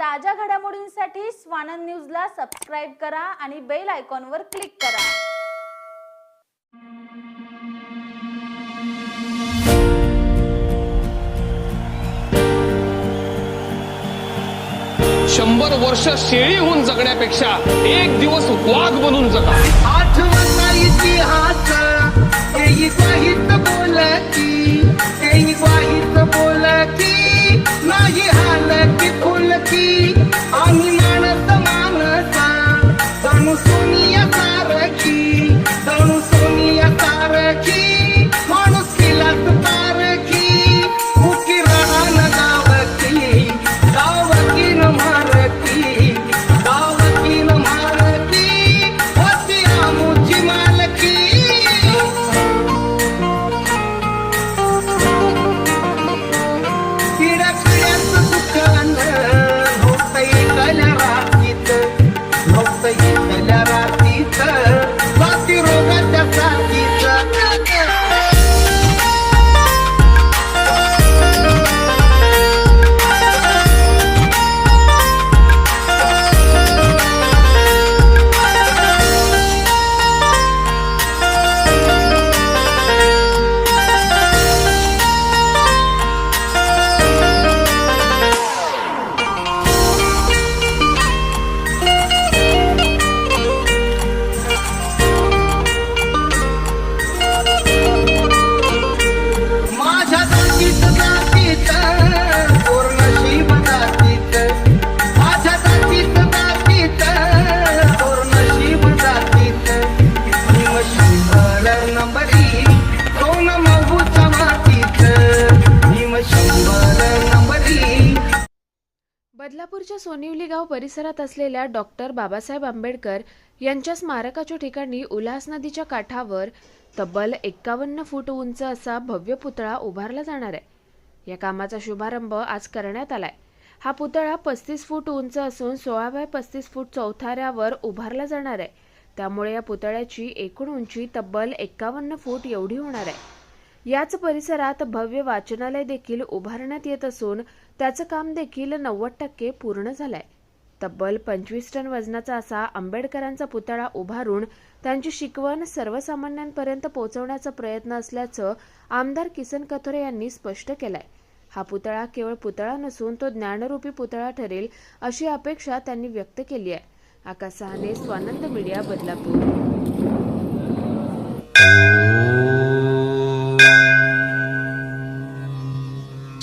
ताज्या घडामोडींसाठी स्वानंद न्यूजला सबस्क्राईब करा आणि बेल आयकॉनवर क्लिक करा. शंभर वर्ष शेळी होऊन जगण्यापेक्षा एक दिवस वाघ बनून जगा. आठवता इतिहास रातीच बदलापूरच्या सोनिवली गाव परिसरात असलेल्या डॉक्टर बाबासाहेब आंबेडकर यांच्या स्मारकाच्या ठिकाणी उल्हास नदीच्या काठावर तब्बल एक्कावन्न फूट उंच असा भव्य पुतळा उभारला जाणार आहे. या कामाचा शुभारंभ आज करण्यात आलाय. हा पुतळा पस्तीस फूट उंच असून सोळा बाय पस्तीस फूट चौथाऱ्यावर उभारला जाणार आहे. त्यामुळे या पुतळ्याची एकूण उंची तब्बल एक्कावन्न फूट एवढी होणार आहे. याच परिसरात भव्य वाचनालय देखील उभारण्यात येत असून त्याचं काम देखील नव्वद टक्के पूर्ण झालंय. तब्बल पंचवीस टन वजनाचा असा आंबेडकरांचा पुतळा उभारून त्यांची शिकवण सर्वसामान्यांपर्यंत पोहोचवण्याचा प्रयत्न असल्याचं आमदार किसन कथोरे यांनी स्पष्ट केलंय. हा पुतळा केवळ पुतळा नसून तो ज्ञानरूपी पुतळा ठरेल अशी अपेक्षा त्यांनी व्यक्त केली आहे. Akash Sahane Swanand media Badlapur.